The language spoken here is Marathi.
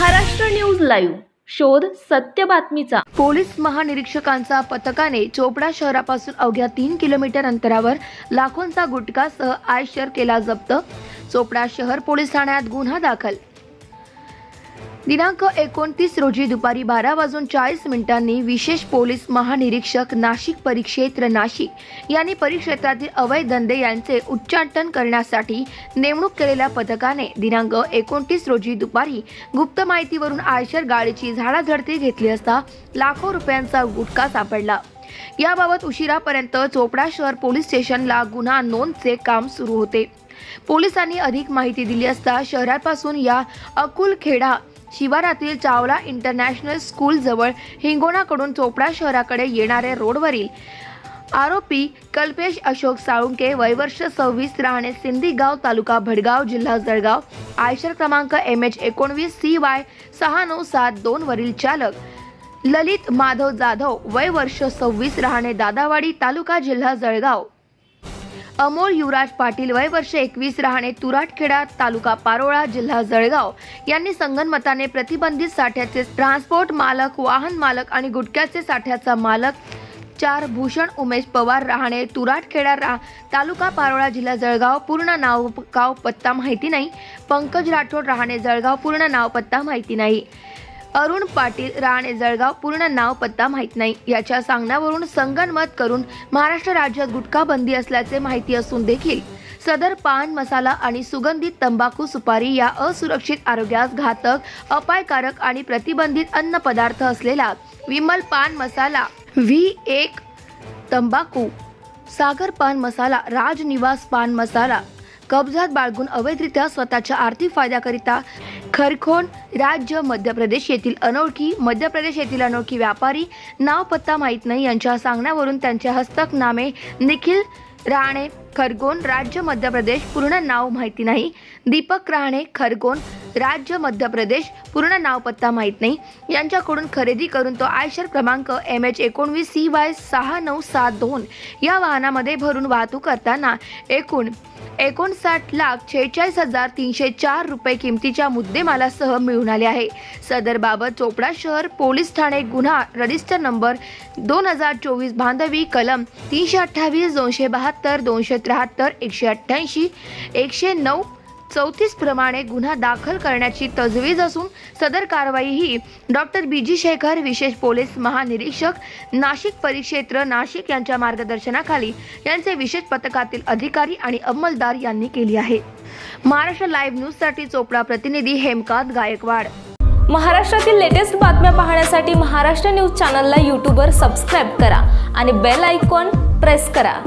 Maharashtra news live. शोध सत्य बातमीचा. पोलीस महानिरीक्षकांचा पथकाने चोपडा शहरापासून अवघ्या तीन किलोमीटर अंतरावर लाखोंचा गुटखासह आयशर केला जप्त. चोपडा शहर पोलीस ठाण्यात गुन्हा दाखल. दिनांक एकोणतीस रोजी दुपारी बारा वाजून चाळीस मिनिटांनी विशेष पोलीस महानिरीक्षक नाशिक परिक्षेत्र नाशिक यांनी परिक्षेत्रातील अवैध धंदे यांचे उच्चाटन करण्यासाठी नेमणूक केलेल्या पथकाने दिनांक एकोणतीस रोजी दुपारी गुप्त माहितीवरून आयशर गाळीची झाडाझडती घेतली असता लाखो रुपयांचा गुटखा सापडला. याबाबत उशिरापर्यंत चोपडा शहर पोलीस स्टेशनला गुन्हा नोंदचे काम सुरू होते. पोलिसांनी अधिक माहिती दिली असता शहरापासून या अकुलखेडा शिवारातील चावला इंटरनॅशनल स्कूलजवळ हिंगोणाकडून चोपडा शहराकडे येणाऱ्या रोडवरील. आरोपी कल्पेश अशोक साळुंके वयवर्ष सव्वीस राहणे सिंधीगाव तालुका भडगाव जिल्हा जळगाव. आयशर क्रमांक एम एच एकोणवीस सी वाय सहा नऊ सात दोनवरील चालक. ललित माधव जाधव वय वर्ष सव्वीस राहणे दादावाडी तालुका जिल्हा जळगाव. अमोल युवराज पाटील वय वर्ष एकवीस राहणे तुराटखेडा तालुका पारोळा जिल्हा जळगाव. यांनी संगनमताने प्रतिबंधित साठ्याचे ट्रान्सपोर्ट मालक वाहन मालक आणि गुटख्याचे साठ्याचा मालक चार भूषण उमेश पवार राहणे तुराटखेडा रा तालुका पारोळा जिल्हा जळगाव पूर्ण नाव गाव पत्ता माहिती नाही. पंकज राठोड राहणे जळगाव पूर्ण नाव पत्ता माहिती नाही. अरुण पाटील राणे जळगाव पूर्ण नाव पत्ता माहीत नाही. याच्या सांगण्यावरून संगनमत करून महाराष्ट्र राज्यात गुटखा बंदी असल्याचे माहिती असून देखील सदर पान मसाला आणि सुगंधित तंबाखू सुपारी या असुरक्षित आरोग्यास घातक अपायकारक आणि प्रतिबंधित अन्न पदार्थ असलेला विमल पान मसाला व्ही एक तंबाखू सागर पान मसाला राजनिवास पान मसाला कब्जात बाळगून अवैधरित्या स्वतःच्या आर्थिक फायद्याकरिता खरखोन राज्य मध्य प्रदेश येथील अनोळखी मध्य प्रदेश येथील अनोळखी व्यापारी नाव पत्ता माहीत नाही यांच्या सांगण्यावरून त्यांचे हस्तक नामे निखिल राणे खरगोन राज्य मध्य प्रदेश पूर्ण नाव माहिती नाही. दीपक राहणे खरगोन राज्य मध्य प्रदेश पूर्ण नाव पत्ता माहीत नाही. यांच्याकडून खरेदी करून तो आयशर क्रमांक एम एच एकोणवीस सी वाय सहा नऊ सात दोन या वाहनामध्ये भरून वाहतूक करताना एकूण एकोणसाठ लाख शेहेचाळीस हजार तीनशे चार रुपये किमतीच्या मुद्देमालासह मिळून आले आहे. सदरबाबत चोपडा शहर पोलीस ठाणे गुन्हा रजिस्टर नंबर दोन हजार चोवीस बांधवी कलम तीनशे अठ्ठावीस दोनशे बहात्तर दोनशे त्र्याहत्तर एकशे अठ्ठ्याऐंशी एकशे नऊ चौतीस प्रमाणे गुन्हा दाखल करण्याची तजवीज असून सदर कारवाई ही डॉक्टर बी जी शेखर विशेष पोलीस महानिरीक्षक नाशिक परिक्षेत्र नाशिक यांच्या मार्गदर्शनाखाली यांचे विशेष पथकातील अधिकारी आणि अंमलदार यांनी केली आहे. महाराष्ट्र लाईव्ह न्यूजसाठी चोपडा प्रतिनिधी हेमकांत गायकवाड. महाराष्ट्रातील लेटेस्ट बातम्या पाहण्यासाठी महाराष्ट्र न्यूज चॅनलला यूट्यूबवर सबस्क्राईब करा आणि बेल आयकॉन प्रेस करा.